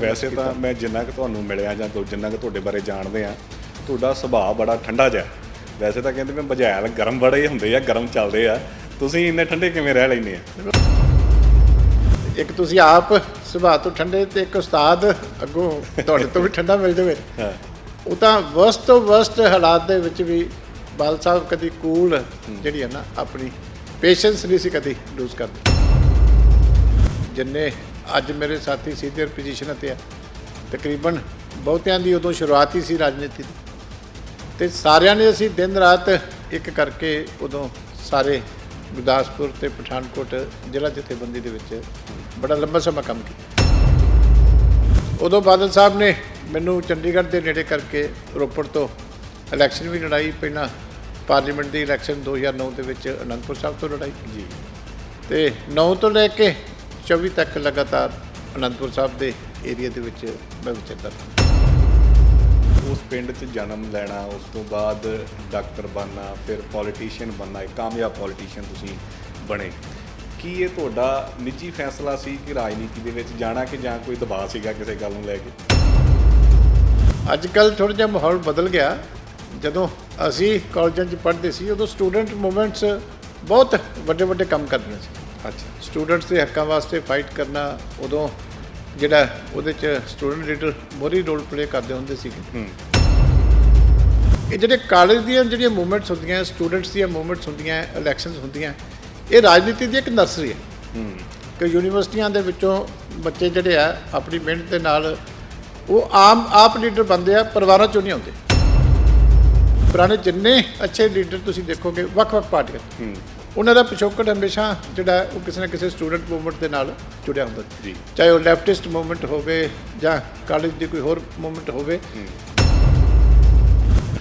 ਵੈਸੇ ਤਾਂ ਮੈਂ ਜਿੰਨਾ ਕਿ ਤੁਹਾਨੂੰ ਮਿਲਿਆ ਜਾਂ ਤੁ- ਜਿੰਨਾ ਕਿ ਤੁਹਾਡੇ ਬਾਰੇ ਜਾਣਦੇ ਆ ਤੁਹਾਡਾ ਸੁਭਾਅ ਬੜਾ ਠੰਡਾ ਜਿਹਾ ਵੈਸੇ ਤਾਂ ਕਹਿੰਦੇ ਮੈਂ ਬਜਾਇਲ ਗਰਮ ਬੜੇ ਹੁੰਦੇ ਆ ਗਰਮ ਚੱਲਦੇ ਆ। ਤੁਸੀਂ ਇੰਨੇ ਠੰਡੇ ਕਿਵੇਂ ਰਹਿ ਲੈਂਦੇ ਆ? ਇੱਕ ਤੁਸੀਂ ਆਪ ਸੁਭਾਅ ਤੋਂ ਠੰਡੇ ਤੇ ਇੱਕ ਉਸਤਾਦ ਅੱਗੋਂ ਤੁਹਾਡੇ ਤੋਂ ਵੀ ਠੰਡਾ ਮਿਲ ਜਾਵੇ। ਹਾਂ। ਉਹ ਤਾਂ ਵਸਤ ਤੋਂ ਵਸਤ ਹਾਲਾਤ ਦੇ ਵਿੱਚ ਵੀ ਬਾਲ ਸਾਹਿਬ ਕਦੀ ਕੂਲ ਜਿਹੜੀ ਹੈ ਨਾ ਆਪਣੀ ਪੇਸ਼ੈਂਸ ਨਹੀਂ ਸੀ ਕਦੀ ਲੂਜ਼ ਕਰਦੇ। ਜਿੰਨੇ ਅੱਜ ਮੇਰੇ ਸਾਥੀ ਸੀਨੀਅਰ ਪੋਜੀਸ਼ਨ ਤੇ ਆ। ਤਕਰੀਬਨ ਬਹੁਤਿਆਂ ਦੀ ਉਦੋਂ ਸ਼ੁਰੂਆਤ ਹੀ ਸੀ ਰਾਜਨੀਤੀ ਦੀ। ਤੇ ਸਾਰਿਆਂ ਨੇ ਅਸੀਂ ਦਿਨ ਰਾਤ ਇੱਕ ਕਰਕੇ ਉਦੋਂ ਸਾਰੇ ਗੁਰਦਾਸਪੁਰ ਤੇ ਪਠਾਨਕੋਟ ਜ਼ਿਲ੍ਹਾ ਜਥੇਬੰਦੀ ਦੇ ਵਿੱਚ ਬੜਾ ਲੰਬਾ ਸਮਾਂ ਕੰਮ ਕੀਤਾ। ਉਦੋਂ ਬਾਦਲ ਸਾਹਿਬ ਨੇ ਮੈਨੂੰ ਚੰਡੀਗੜ੍ਹ ਦੇ ਨੇੜੇ ਕਰਕੇ ਰੋਪੜ ਤੋਂ ਇਲੈਕਸ਼ਨ ਵੀ ਲੜਾਈ ਪਹਿਲਾਂ ਪਾਰਲੀਮੈਂਟ ਦੀ ਇਲੈਕਸ਼ਨ 2009 ਦੇ ਵਿੱਚ ਅਨੰਦਪੁਰ ਸਾਹਿਬ ਤੋਂ ਲੜਾਈ। ਜੀ। ਤੇ 9 ਤੋਂ ਲੈ ਕੇ 24 ਤੱਕ ਲਗਾਤਾਰ ਅਨੰਦਪੁਰ ਸਾਹਿਬ ਦੇ ਏਰੀਆ ਦੇ ਵਿੱਚ ਮੈਂ ਵਿਚਰਦਾ ਰਿਹਾ। ਉਸ ਪਿੰਡ 'ਚ ਜਨਮ ਲੈਣਾ ਉਸ ਤੋਂ ਬਾਅਦ ਡਾਕਟਰ ਬਣਨਾ ਫਿਰ ਪੋਲੀਟੀਸ਼ੀਅਨ ਬਣਨਾ ਇੱਕ ਕਾਮਯਾਬ ਪੋਲੀਟੀਸ਼ੀਅਨ ਤੁਸੀਂ ਬਣੇ। ਕੀ ਇਹ ਤੁਹਾਡਾ ਨਿੱਜੀ ਫੈਸਲਾ ਸੀ ਕਿ ਰਾਜਨੀਤੀ ਦੇ ਵਿੱਚ ਜਾਣਾ ਕਿ ਜਾਂ ਕੋਈ ਦਬਾਅ ਸੀਗਾ ਕਿਸੇ ਗੱਲ ਨੂੰ ਲੈ ਕੇ? ਅੱਜ ਕੱਲ ਥੋੜਾ ਜਿਹਾ ਮਾਹੌਲ ਬਦਲ ਗਿਆ। ਜਦੋਂ ਅਸੀਂ ਕਾਲਜਾਂ 'ਚ ਪੜ੍ਹਦੇ ਸੀ ਉਦੋਂ ਸਟੂਡੈਂਟ ਮੂਵਮੈਂਟਸ ਬਹੁਤ ਵੱਡੇ ਵੱਡੇ ਕੰਮ ਕਰਦੀਆਂ ਸੀ। ਅੱਛਾ। ਸਟੂਡੈਂਟਸ ਦੇ ਹੱਕਾਂ ਵਾਸਤੇ ਫਾਈਟ ਕਰਨਾ ਉਦੋਂ ਜਿਹੜਾ ਉਹਦੇ 'ਚ ਸਟੂਡੈਂਟ ਲੀਡਰ ਮੋਰੀ ਰੋਲ ਪਲੇ ਕਰਦੇ ਹੁੰਦੇ ਸੀਗੇ। ਹੂੰ। ਇਹ ਜਿਹੜੇ ਕਾਲਜ ਦੀਆਂ ਜਿਹੜੀਆਂ ਮੂਵਮੈਂਟਸ ਹੁੰਦੀਆਂ ਸਟੂਡੈਂਟਸ ਦੀਆਂ ਮੂਵਮੈਂਟਸ ਹੁੰਦੀਆਂ ਇਲੈਕਸ਼ਨਸ ਹੁੰਦੀਆਂ ਇਹ ਰਾਜਨੀਤੀ ਦੀ ਇੱਕ ਨਰਸਰੀ ਹੈ। ਹੂੰ। ਕਿ ਯੂਨੀਵਰਸਿਟੀਆਂ ਦੇ ਵਿੱਚੋਂ ਬੱਚੇ ਜਿਹੜੇ ਆ ਆਪਣੀ ਮਿਹਨਤ ਦੇ ਨਾਲ ਉਹ ਆਮ ਆਪ ਲੀਡਰ ਬਣਦੇ ਆ ਪਰਿਵਾਰਾਂ ਚੋਂ ਨਹੀਂ ਆਉਂਦੇ। ਪੁਰਾਣੇ ਜਿੰਨੇ ਅੱਛੇ ਲੀਡਰ ਤੁਸੀਂ ਦੇਖੋਗੇ ਵੱਖ-ਵੱਖ ਪਾਰਟੀਆਂ। ਉਹਨਾਂ ਦਾ ਪਿਛੋਕੜ ਹਮੇਸ਼ਾ ਜਿਹੜਾ ਉਹ ਕਿਸੇ ਨਾ ਕਿਸੇ ਸਟੂਡੈਂਟ ਮੂਵਮੈਂਟ ਦੇ ਨਾਲ ਜੁੜਿਆ ਹੁੰਦਾ। ਜੀ। ਚਾਹੇ ਉਹ ਲੈਫਟਿਸਟ ਮੂਵਮੈਂਟ ਹੋਵੇ ਜਾਂ ਕਾਲਜ ਦੀ ਕੋਈ ਹੋਰ ਮੂਵਮੈਂਟ ਹੋਵੇ।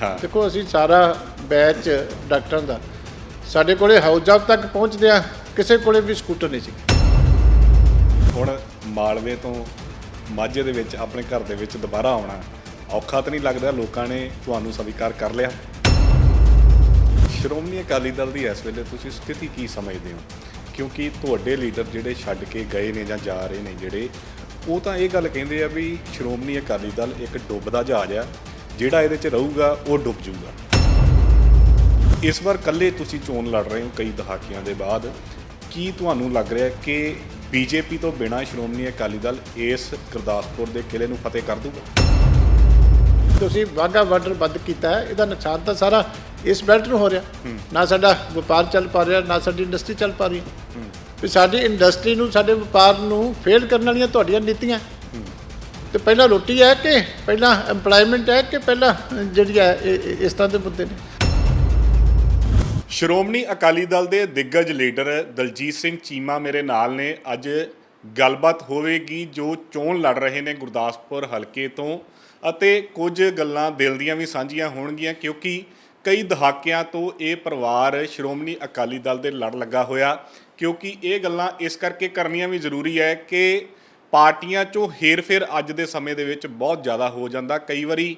ਹਾਂ। ਦੇਖੋ ਅਸੀਂ ਸਾਰਾ ਬੈਚ ਡਾਕਟਰਾਂ ਦਾ ਸਾਡੇ ਕੋਲੇ ਹਾਊਸ ਜੌਬ ਤੱਕ ਪਹੁੰਚਦੇ ਆ ਕਿਸੇ ਕੋਲੇ ਵੀ ਸਕੂਟਰ ਨਹੀਂ ਸੀ ਹੁਣ ਮਾਲਵੇ ਤੋਂ ਮਾਝੇ ਦੇ ਵਿੱਚ ਆਪਣੇ ਘਰ ਦੇ ਵਿੱਚ ਦੁਬਾਰਾ ਆਉਣਾ ਔਖਾ ਤਾਂ ਨਹੀਂ ਲੱਗਦਾ ਲੋਕਾਂ ਨੇ ਤੁਹਾਨੂੰ ਸਵੀਕਾਰ ਕਰ ਲਿਆ। ਸ਼੍ਰੋਮਣੀ ਅਕਾਲੀ ਦਲ ਦੀ ਇਸ ਵੇਲੇ ਤੁਸੀਂ ਸਥਿਤੀ ਕੀ ਸਮਝਦੇ ਹੋ? ਕਿਉਂਕਿ ਤੁਹਾਡੇ ਲੀਡਰ ਜਿਹੜੇ ਛੱਡ ਕੇ ਗਏ ਨੇ ਜਾਂ ਜਾ ਰਹੇ ਨੇ ਜਿਹੜੇ, ਉਹ ਤਾਂ ਇਹ ਗੱਲ ਕਹਿੰਦੇ ਆ ਵੀ ਸ਼੍ਰੋਮਣੀ ਅਕਾਲੀ ਦਲ ਇੱਕ ਡੁੱਬਦਾ ਜਹਾਜ਼ ਆ, ਜਿਹੜਾ ਇਹਦੇ 'ਚ ਰਹੂਗਾ, ਉਹ ਡੁੱਬ ਜਾਊਗਾ। ਇਸ ਵਾਰ ਕੱਲੇ ਤੁਸੀਂ ਚੋਣ ਲੜ ਰਹੇ ਹੋ ਕਈ ਦਹਾਕਿਆਂ ਦੇ ਬਾਅਦ। ਕੀ ਤੁਹਾਨੂੰ ਲੱਗ ਰਿਹਾ ਕਿ ਬੀਜੇਪੀ ਤੋਂ ਬਿਨਾਂ ਸ਼੍ਰੋਮਣੀ ਅਕਾਲੀ ਦਲ ਇਸ ਗੁਰਦਾਸਪੁਰ ਦੇ ਕਿਲੇ ਨੂੰ ਫਤਿਹ ਕਰ ਦੂਗਾ? ਤੁਸੀਂ ਵਾਹਗਾ ਬਾਰਡਰ ਬੰਦ ਕੀਤਾ ਹੈ, ਇਹਦਾ ਨੁਕਸਾਨ ਤਾਂ ਸਾਰਾ ਇਸ ਬੈਲਟ ਨੂੰ ਹੋ ਰਿਹਾ। ਨਾ ਸਾਡਾ ਵਪਾਰ ਚੱਲ ਪਾ ਰਿਹਾ, ਨਾ ਸਾਡੀ ਇੰਡਸਟਰੀ ਚੱਲ ਪਾ ਰਹੀ। ਵੀ ਸਾਡੀ ਇੰਡਸਟਰੀ ਨੂੰ, ਸਾਡੇ ਵਪਾਰ ਨੂੰ ਫੇਲ ਕਰਨ ਵਾਲੀਆਂ ਤੁਹਾਡੀਆਂ ਨੀਤੀਆਂ। ਤੇ ਪਹਿਲਾਂ ਰੋਟੀ ਹੈ ਕਿ ਪਹਿਲਾਂ EMPLOYMENT ਹੈ ਕਿ ਪਹਿਲਾਂ ਜਿਹੜੀ ਹੈ ਇਹ- ਇਸ ਤਰ੍ਹਾਂ ਦੇ ਮੁੱਦੇ ਨੇ। ਸ਼੍ਰੋਮਣੀ ਅਕਾਲੀ ਦਲ ਦੇ ਦਿੱਗਜ ਲੀਡਰ ਦਲਜੀਤ ਸਿੰਘ ਚੀਮਾ ਮੇਰੇ ਨਾਲ ਨੇ। ਅੱਜ ਗੱਲਬਾਤ ਹੋਵੇਗੀ ਜੋ ਚੋਣ ਲੜ ਰਹੇ ਨੇ ਗੁਰਦਾਸਪੁਰ ਹਲਕੇ ਤੋਂ। ਅਤੇ ਕੁਝ ਗੱਲਾਂ ਦਿਲ ਦੀਆਂ ਵੀ ਸਾਂਝੀਆਂ ਹੋਣਗੀਆਂ, ਕਿਉਂਕਿ ਕਈ ਦਹਾਕਿਆਂ ਤੋਂ ਇਹ ਪਰਿਵਾਰ ਸ਼੍ਰੋਮਣੀ ਅਕਾਲੀ ਦਲ ਦੇ ਲੜ ਲੱਗਾ ਹੋਇਆ, ਕਿਉਂਕਿ ਇਹ ਗੱਲਾਂ ਇਸ ਕਰਕੇ ਕਰਨੀਆਂ ਵੀ ਜ਼ਰੂਰੀ ਹੈ ਕਿ ਪਾਰਟੀਆਂ 'ਚੋਂ ਹੇਰ-ਫੇਰ ਅੱਜ ਦੇ ਸਮੇਂ ਦੇ ਵਿੱਚ ਬਹੁਤ ਜ਼ਿਆਦਾ ਹੋ ਜਾਂਦਾ। ਕਈ ਵਾਰੀ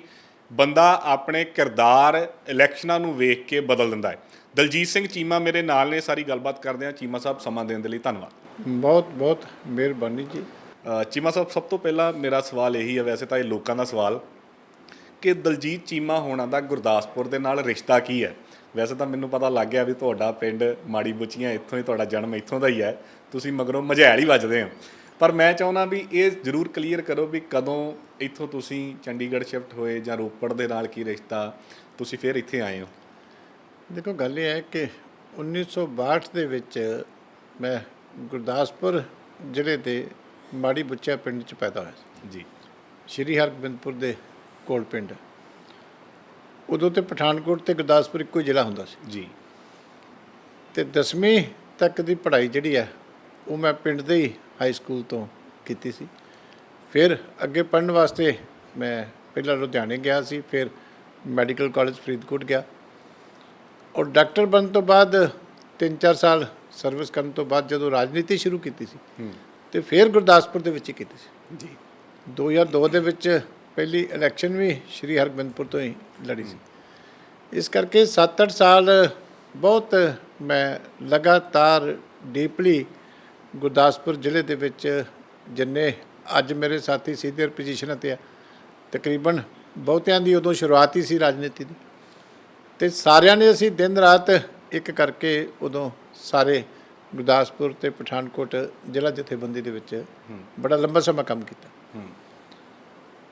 ਬੰਦਾ ਆਪਣੇ ਕਿਰਦਾਰ ਇਲੈਕਸ਼ਨਾਂ ਨੂੰ ਵੇਖ ਕੇ ਬਦਲ ਦਿੰਦਾ ਹੈ। ਦਲਜੀਤ ਸਿੰਘ ਚੀਮਾ ਮੇਰੇ ਨਾਲ ਨੇ, ਸਾਰੀ ਗੱਲਬਾਤ ਕਰਦੇ ਹਾਂ। ਚੀਮਾ ਸਾਹਿਬ, ਸਮਾਂ ਦੇਣ ਦੇ ਲਈ ਧੰਨਵਾਦ। ਬਹੁਤ ਬਹੁਤ ਮਿਹਰਬਾਨੀ ਜੀ। ਚੀਮਾ ਸਾਹਿਬ, ਸਭ ਤੋਂ ਪਹਿਲਾਂ ਮੇਰਾ ਸਵਾਲ ਇਹੀ ਹੈ, ਵੈਸੇ ਤਾਂ ਇਹ ਲੋਕਾਂ ਦਾ ਸਵਾਲ, ਕਿ ਦਲਜੀਤ ਚੀਮਾ ਹੋਣਾ ਦਾ ਗੁਰਦਾਸਪੁਰ ਦੇ ਨਾਲ ਰਿਸ਼ਤਾ ਕੀ ਹੈ? ਵੈਸੇ ਤਾਂ ਮੈਨੂੰ ਪਤਾ ਲੱਗ ਗਿਆ ਵੀ ਤੁਹਾਡਾ ਪਿੰਡ ਮਾੜੀ ਬੁੱਚੀਆਂ ਇੱਥੋਂ ਹੀ, ਤੁਹਾਡਾ ਜਨਮ ਇੱਥੋਂ ਦਾ ਹੀ ਹੈ, ਤੁਸੀਂ ਮਗਰੋਂ ਮਝੈਲ ਹੀ ਵੱਜਦੇ ਹੋ। ਪਰ ਮੈਂ ਚਾਹੁੰਦਾ ਵੀ ਇਹ ਜ਼ਰੂਰ ਕਲੀਅਰ ਕਰੋ ਵੀ ਕਦੋਂ ਇੱਥੋਂ ਤੁਸੀਂ ਚੰਡੀਗੜ੍ਹ ਸ਼ਿਫਟ ਹੋਏ ਜਾਂ ਰੋਪੜ ਦੇ ਨਾਲ ਕੀ ਰਿਸ਼ਤਾ, ਤੁਸੀਂ ਫਿਰ ਇੱਥੇ ਆਏ ਹੋ। ਦੇਖੋ, ਗੱਲ ਇਹ ਹੈ ਕਿ 1962 ਦੇ ਵਿੱਚ ਮੈਂ ਗੁਰਦਾਸਪੁਰ ਜ਼ਿਲ੍ਹੇ ਦੇ ਮਾੜੀ ਬੁੱਚਾ ਪਿੰਡ 'ਚ ਪੈਦਾ ਹੋਇਆ ਸੀ। ਜੀ। ਸ਼੍ਰੀ ਹਰਗੋਬਿੰਦਪੁਰ ਦੇ ਕੋਲ ਪਿੰਡ। ਉਦੋਂ ਤੇ ਪਠਾਨਕੋਟ ਤੇ ਗੁਰਦਾਸਪੁਰ ਇੱਕੋ ਹੀ ਜ਼ਿਲ੍ਹਾ ਹੁੰਦਾ ਸੀ। ਜੀ। ਤੇ 10ਵੀਂ ਤੱਕ ਦੀ ਪੜ੍ਹਾਈ ਜਿਹੜੀ ਹੈ ਉਹ ਮੈਂ ਪਿੰਡ ਦੇ ਹੀ ਹਾਈ ਸਕੂਲ ਤੋਂ ਕੀਤੀ ਸੀ। ਫਿਰ ਅੱਗੇ ਪੜ੍ਹਨ ਵਾਸਤੇ ਮੈਂ ਪਹਿਲਾਂ ਲੁਧਿਆਣੇ ਗਿਆ ਸੀ ਫਿਰ ਮੈਡੀਕਲ ਕਾਲਜ ਫਰੀਦਕੋਟ ਗਿਆ। ਔਰ ਡਾਕਟਰ ਬਣਨ ਤੋਂ ਬਾਅਦ 3-4 ਸਾਲ ਸਰਵਿਸ ਕਰਨ ਤੋਂ ਬਾਅਦ ਜਦੋਂ ਰਾਜਨੀਤੀ ਸ਼ੁਰੂ ਕੀਤੀ ਸੀ ਤੇ ਫਿਰ ਗੁਰਦਾਸਪੁਰ ਦੇ ਵਿੱਚ ਹੀ ਕੀਤੀ ਸੀ। ਜੀ। 2002 ਦੇ ਵਿੱਚ ਪਹਿਲੀ ਇਲੈਕਸ਼ਨ ਵੀ ਸ਼੍ਰੀ ਹਰਗੋਬਿੰਦਪੁਰ ਤੋਂ ਹੀ ਲੜੀ ਸੀ। ਇਸ ਕਰਕੇ 7-8 ਸਾਲ ਬਹੁਤ ਮੈਂ ਲਗਾਤਾਰ ਡੀਪਲੀ ਗੁਰਦਾਸਪੁਰ ਜ਼ਿਲ੍ਹੇ ਦੇ ਵਿੱਚ ਜਿੰਨੇ ਅੱਜ ਮੇਰੇ ਸਾਥੀ ਸੀਨੀਅਰ ਪੋਜੀਸ਼ਨਾਂ ਤੇ ਆ ਤਕਰੀਬਨ ਬਹੁਤਿਆਂ ਦੀ ਉਦੋਂ ਸ਼ੁਰੂਆਤ ਹੀ ਸੀ ਰਾਜਨੀਤੀ ਦੀ। ਤੇ ਸਾਰਿਆਂ ਨੇ ਅਸੀਂ ਦਿਨ ਰਾਤ ਇੱਕ ਕਰਕੇ ਉਦੋਂ ਸਾਰੇ ਗੁਰਦਾਸਪੁਰ ਤੇ ਪਠਾਨਕੋਟ ਜ਼ਿਲ੍ਹਾ ਜਥੇਬੰਦੀ ਦੇ ਵਿੱਚ ਬੜਾ ਲੰਬਾ ਸਮਾਂ ਕੰਮ ਕੀਤਾ।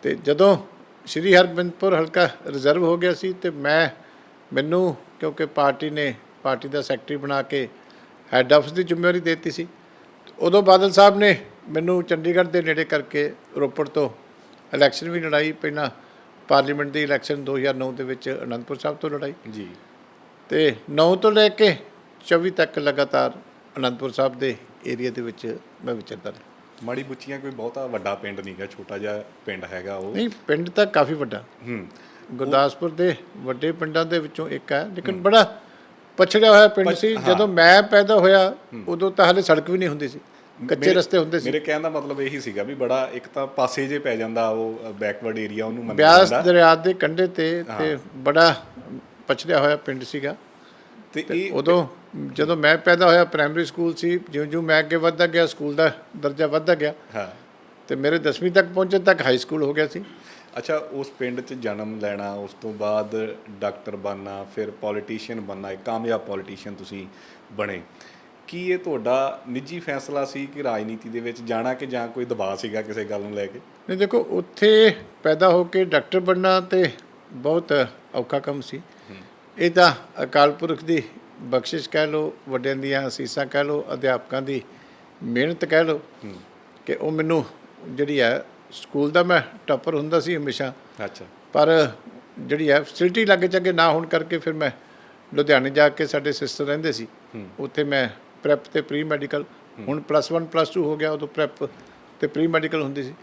ਤੇ ਜਦੋਂ ਸ਼੍ਰੀ ਹਰਗੋਬਿੰਦਪੁਰ ਹਲਕਾ ਰਿਜ਼ਰਵ ਹੋ ਗਿਆ ਸੀ ਤੇ ਮੈਂ ਮੈਨੂੰ ਕਿਉਂਕਿ ਪਾਰਟੀ ਨੇ ਪਾਰਟੀ ਦਾ ਸੈਕਟਰੀ ਬਣਾ ਕੇ ਹੈੱਡ ਆਫਿਸ ਦੀ ਜ਼ਿੰਮੇਵਾਰੀ ਦਿੱਤੀ ਸੀ ਉਦੋਂ ਬਾਦਲ ਸਾਹਿਬ ਨੇ ਮੈਨੂੰ ਚੰਡੀਗੜ੍ਹ ਦੇ ਨੇੜੇ ਕਰਕੇ ਰੋਪੜ ਤੋਂ ਇਲੈਕਸ਼ਨ ਵੀ ਲੜਾਈ ਪਹਿਲਾਂ ਪਾਰਲੀਮੈਂਟ ਦੀ ਇਲੈਕਸ਼ਨ 2009 ਦੇ ਵਿੱਚ ਅਨੰਦਪੁਰ ਸਾਹਿਬ ਤੋਂ ਲੜਾਈ। ਜੀ। ਤੇ 9 ਤੋਂ ਲੈ ਕੇ 24 ਤੱਕ ਲਗਾਤਾਰ ਅਨੰਦਪੁਰ ਸਾਹਿਬ ਦੇ ਏਰੀਆ ਦੇ ਵਿੱਚ ਮੈਂ ਵਿਚਰਦਾ ਰਿਹਾ। ਮਾੜੀ ਬੁੱਚੀਆਂ ਕੋਈ ਬਹੁਤਾ ਵੱਡਾ ਪਿੰਡ ਨਹੀਂਗਾ ਛੋਟਾ ਜਿਹਾ ਪਿੰਡ ਹੈਗਾ ਉਹ। ਨਹੀਂ ਪਿੰਡ ਤਾਂ ਕਾਫੀ ਵੱਡਾ। ਹੂੰ। ਗੁਰਦਾਸਪੁਰ ਦੇ ਵੱਡੇ ਪਿੰਡਾਂ ਦੇ ਵਿੱਚੋਂ ਇੱਕ ਹੈ ਲੇਕਿਨ ਬੜਾ ਪਛੜਿਆ ਹੋਇਆ ਪਿੰਡ ਸੀ। ਜਦੋਂ ਮੈਂ ਪੈਦਾ ਹੋਇਆ ਉਦੋਂ ਤਾਂ ਹਲੇ ਸੜਕ ਵੀ ਨਹੀਂ ਹੁੰਦੀ ਸੀ। ਕੱਚੇ ਰਸਤੇ ਹੁੰਦੇ ਸੀ। ਮੇਰੇ ਕਹਿਣ ਦਾ ਮਤਲਬ ਇਹੀ ਸੀਗਾ ਵੀ ਬੜਾ ਇੱਕ ਤਾਂ ਪਾਸੇ ਜੇ ਪੈ ਜਾਂਦਾ ਉਹ ਬੈਕਵਰਡ ਏਰੀਆ ਉਹਨੂੰ ਮੰਨਿਆ ਬਿਆਸ ਜਾਂਦਾ ਦਰਿਆ ਦੇ ਕੰਢੇ ਤੇ ਤੇ ਬੜਾ ਪਛੜਿਆ ਹੋਇਆ ਪਿੰਡ ਸੀਗਾ। ਤੇ ਇਹ ਉਦੋਂ ਜਦੋਂ ਮੈਂ ਪੈਦਾ ਹੋਇਆ ਪ੍ਰਾਇਮਰੀ ਸਕੂਲ ਸੀ ਜਿਉਂ-ਜਿਉਂ ਮੈਂ ਅੱਗੇ ਵੱਧਦਾ ਗਿਆ ਸਕੂਲ ਦਾ ਦਰਜਾ ਵੱਧਦਾ ਗਿਆ ਹਾਂ। ਤੇ ਮੇਰੇ 10ਵੀਂ ਤੱਕ ਪਹੁੰਚਣ ਤੱਕ ਹਾਈ ਸਕੂਲ ਹੋ ਗਿਆ ਸੀ। ਅੱਛਾ ਉਸ ਪਿੰਡ 'ਚ ਜਨਮ ਲੈਣਾ ਉਸ ਤੋਂ ਬਾਅਦ ਡਾਕਟਰ ਬਣਨਾ ਫਿਰ ਪੋਲੀਟੀਸ਼ੀਅਨ ਬਣਨਾ ਇੱਕ ਕਾਮਯਾਬ ਪੋਲੀਟੀਸ਼ੀਅਨ ਤੁਸੀਂ ਬਣੇ। ਕੀ ਇਹ ਤੁਹਾਡਾ ਨਿੱਜੀ ਫੈਸਲਾ ਸੀ ਕਿ ਰਾਜਨੀਤੀ ਦੇ ਵਿੱਚ ਜਾਣਾ ਕਿ ਜਾਂ ਕੋਈ ਦਬਾਅ ਸੀਗਾ ਕਿਸੇ ਗੱਲ ਨੂੰ ਲੈ ਕੇ? ਨਹੀਂ ਦੇਖੋ ਉੱਥੇ ਪੈਦਾ ਹੋ ਕੇ ਡਾਕਟਰ ਬਣਨਾ ਤੇ ਬਹੁਤ ਔਖਾ ਕੰਮ ਸੀ। ਇਹ ਤਾਂ ਅਕਾਲ ਪੁਰਖ ਦੀ ਬਖਸ਼ਿਸ਼ ਕਹਿ ਲਓ ਵੱਡਿਆਂ ਦੀਆਂ ਅਸੀਸਾਂ ਕਹਿ ਲਓ ਅਧਿਆਪਕਾਂ ਦੀ ਮਿਹਨਤ ਕਹਿ ਲਓ ਕਿ ਉਹ ਮੈਨੂੰ ਜਿਹੜੀ ਹੈ ਸਕੂਲ ਦਾ ਮੈਂ ਟਾਪਰ ਹੁੰਦਾ ਸੀ ਹਮੇਸ਼ਾ। ਅੱਛਾ। ਪਰ ਜਿਹੜੀ ਹੈ ਫੈਸਿਲਿਟੀ ਲਾਗੇ ਚੱਗੇ ਨਾ ਹੋਣ ਕਰਕੇ ਫਿਰ ਮੈਂ ਲੁਧਿਆਣੇ ਜਾ ਕੇ ਸਾਡੇ ਸਿਸਟਰ ਰਹਿੰਦੇ ਸੀ। ਉੱਥੇ ਮੈਂ ਪ੍ਰੈਪ ਤੇ ਪ੍ਰੀ ਮੈਡੀਕਲ ਹੁਣ ਪਲੱਸ 1 ਪਲੱਸ 2 ਹੋ ਗਿਆ ਉਦੋਂ ਪ੍ਰੈਪ ਤੇ ਪ੍ਰੀ ਮੈਡੀਕਲ ਹੁੰਦੀ ਸੀ।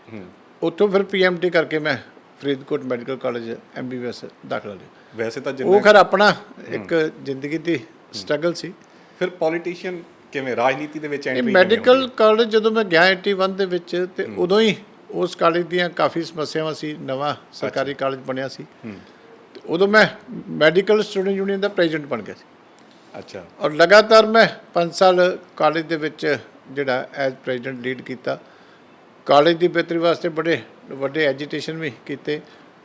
ਉੱਥੋਂ ਫਿਰ ਪੀਐਮਟੀ ਕਰਕੇ ਮੈਂ ਫਰੀਦਕੋਟ ਮੈਡੀਕਲ ਕਾਲਜ ਐਮਬੀਬੀਐਸ ਦਾਖਲਾ ਲਿਆ। ਵੈਸੇ ਤਾਂ ਉਹ ਜਿੰਨਾ ਖਰ ਆਪਣਾ ਇੱਕ ਜ਼ਿੰਦਗੀ ਦੀ ਸਟਰਗਲ ਸੀ। ਫਿਰ ਪੋਲੀਟੀਸ਼ੀਅਨ ਕਿਵੇਂ? ਰਾਜਨੀਤੀ ਦੇ ਵਿੱਚ ਇਹ ਐਂਟਰੀ ਮੈਡੀਕਲ ਕਾਲਜ ਜਦੋਂ ਮੈਂ ਗਿਆ 81 ਦੇ ਵਿੱਚ ਤੇ ਉਦੋਂ ਹੀ ਉਸ ਕਾਲਜ ਦੀਆਂ ਕਾਫੀ ਸਮੱਸਿਆਵਾਂ ਸੀ ਨਵਾਂ ਸਰਕਾਰੀ ਕਾਲਜ ਬਣਿਆ ਸੀ। ਤੇ ਉਦੋਂ ਮੈਂ ਮੈਡੀਕਲ ਸਟੂਡੈਂਟ ਯੂਨੀਅਨ ਦਾ ਪ੍ਰੈਜ਼ੀਡੈਂਟ ਬਣ ਗਿਆ ਸੀ। ਅੱਛਾ। ਔਰ ਲਗਾਤਾਰ ਮੈਂ 5 ਸਾਲ ਕਾਲਜ ਦੇ ਵਿੱਚ ਜਿਹੜਾ ਐਜ਼ ਪ੍ਰੈਜ਼ੀਡੈਂਟ ਲੀਡ ਕੀਤਾ। ਕਾਲਜ ਦੀ ਬਿਹਤਰੀ ਵਾਸਤੇ ਬੜੇ ਵੱਡੇ ਐਜੀਟੇਸ਼ਨ ਵੀ ਕੀਤੇ।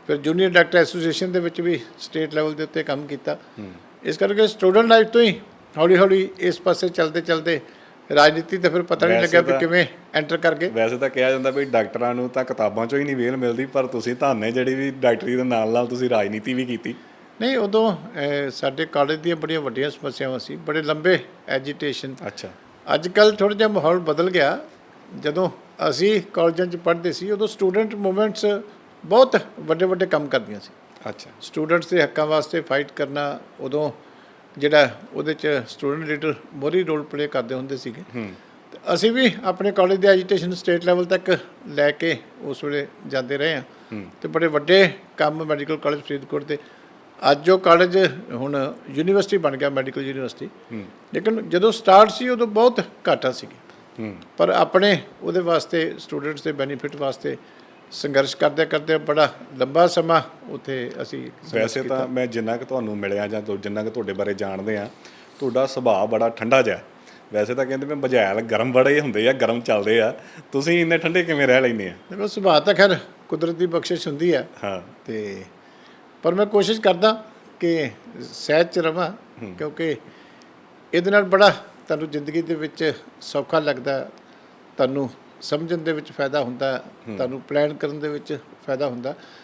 ਫਿਰ ਜੂਨੀਅਰ ਡਾਕਟਰ ਐਸੋਸੀਏਸ਼ਨ ਦੇ ਵਿੱਚ ਵੀ ਸਟੇਟ ਲੈਵਲ ਦੇ ਉੱਤੇ ਕੰਮ ਕੀਤਾ। ਇਸ ਕਰਕੇ ਸਟੂਡੈਂਟ ਲਾਈਫ ਤੋਂ ਹੀ ਹੌਲੀ ਹੌਲੀ ਇਸ ਪਾਸੇ ਚਲਦੇ ਚਲਦੇ ਰਾਜਨੀਤੀ ਤੇ ਫਿਰ ਪਤਾ ਨਹੀਂ ਲੱਗਿਆ ਵੀ ਕਿਵੇਂ ਐਂਟਰ ਕਰ ਗਏ। ਵੈਸੇ ਤਾਂ ਕਿਹਾ ਜਾਂਦਾ ਵੀ ਡਾਕਟਰਾਂ ਨੂੰ ਤਾਂ ਕਿਤਾਬਾਂ 'ਚੋਂ ਹੀ ਨਹੀਂ ਵੇਲ ਮਿਲਦੀ ਪਰ ਤੁਸੀਂ ਧਾਨੇ ਜਿਹੜੀ ਵੀ ਡਾਕਟਰੀ ਦੇ ਨਾਲ ਨਾਲ ਤੁਸੀਂ ਰਾਜਨੀਤੀ ਵੀ ਕੀਤੀ। ਨਹੀਂ ਉਦੋਂ ਸਾਡੇ ਕਾਲਜ ਦੀਆਂ ਬੜੀਆਂ ਵੱਡੀਆਂ ਸਮੱਸਿਆਵਾਂ ਸੀ ਬੜੇ ਲੰਬੇ ਐਜੀਟੇਸ਼ਨ ਅੱਛਾ। ਅੱਜ ਕੱਲ ਥੋੜਾ ਜਿਹਾ ਮਾਹੌਲ ਬਦਲ ਗਿਆ। ਜਦੋਂ ਅਸੀਂ ਕਾਲਜਾਂ 'ਚ ਪੜ੍ਹਦੇ ਸੀ ਉਦੋਂ ਸਟੂਡੈਂਟ ਮੂਵਮੈਂਟਸ ਬਹੁਤ ਵੱਡੇ ਵੱਡੇ ਕੰਮ ਕਰਦੀਆਂ ਸੀ। ਅੱਛਾ। ਸਟੂਡੈਂਟਸ ਦੇ ਹੱਕਾਂ ਵਾਸਤੇ ਫਾਈਟ ਕਰਨਾ ਉਦੋਂ ਜਿਹੜਾ ਉਹਦੇ 'ਚ ਸਟੂਡੈਂਟ ਲੀਡਰ ਮੋਰੀ ਰੋਲ ਪਲੇ ਕਰਦੇ ਹੁੰਦੇ ਸੀਗੇ। ਤੇ ਅਸੀਂ ਵੀ ਆਪਣੇ ਕਾਲਜ ਦੇ ਐਜੀਟੇਸ਼ਨ ਸਟੇਟ ਲੈਵਲ ਤੱਕ ਲੈ ਕੇ ਉਸ ਵੇਲੇ ਜਾਂਦੇ ਰਹੇ ਹਾਂ। ਤੇ ਬੜੇ ਵੱਡੇ ਕੰਮ ਮੈਡੀਕਲ ਕਾਲਜ ਫਰੀਦਕੋਟ ਦੇ। ਅੱਜ ਉਹ ਕਾਲਜ ਹੁਣ ਯੂਨੀਵਰਸਿਟੀ ਬਣ ਗਿਆ ਮੈਡੀਕਲ ਯੂਨੀਵਰਸਿਟੀ ਲੇਕਿਨ ਜਦੋਂ ਸਟਾਰਟ ਸੀ ਉਦੋਂ ਬਹੁਤ ਘਾਟਾ ਹੂੰ। ਪਰ ਆਪਣੇ ਉਹਦੇ ਵਾਸਤੇ ਸਟੂਡੈਂਟਸ ਦੇ ਬੈਨੀਫਿਟ ਵਾਸਤੇ ਸੰਘਰਸ਼ ਕਰਦੇ ਕਰਦੇ ਬੜਾ ਲੰਬਾ ਸਮਾਂ ਉੱਥੇ ਅਸੀਂ ਵੈਸੇ ਤਾਂ ਮੈਂ ਜਿੰਨਾ ਕਿ ਤੁਹਾਨੂੰ ਮਿਲਿਆ ਜਾਂ ਜਿੰਨਾ ਕਿ ਤੁਹਾਡੇ ਬਾਰੇ ਜਾਣਦੇ ਆ ਤੁਹਾਡਾ ਸੁਭਾਅ ਬੜਾ ਠੰਡਾ ਜਿਹਾ ਵੈਸੇ ਤਾਂ ਕਹਿੰਦੇ ਮੈਂ ਬਜਾਇਲ ਗਰਮ ਬੜੇ ਹੁੰਦੇ ਆ ਗਰਮ ਚੱਲਦੇ ਆ। ਤੁਸੀਂ ਇੰਨੇ ਠੰਡੇ ਕਿਵੇਂ ਰਹਿ ਲੈਂਦੇ ਆ? ਦੇਖੋ ਸੁਭਾਅ ਤਾਂ ਖੈਰ ਕੁਦਰਤ ਦੀ ਬਖਸ਼ਿਸ਼ ਹੁੰਦੀ ਹੈ। ਹਾਂ। ਤੇ ਪਰ ਮੈਂ ਕੋਸ਼ਿਸ਼ ਕਰਦਾ ਕਿ ਸਹਿਜ ਚ ਰਵਾਂ ਕਿਉਂਕਿ ਇਹਦੇ ਨਾਲ ਬੜਾ ਤੁਹਾਨੂੰ ਜ਼ਿੰਦਗੀ ਦੇ ਵਿੱਚ ਸੌਖਾ ਲੱਗਦਾ ਤੁਹਾਨੂੰ ਸਮਝਣ ਦੇ ਵਿੱਚ ਫਾਇਦਾ ਹੁੰਦਾ ਤੁਹਾਨੂੰ ਪਲਾਨ ਕਰਨ ਦੇ ਵਿੱਚ ਫਾਇਦਾ ਹੁੰਦਾ।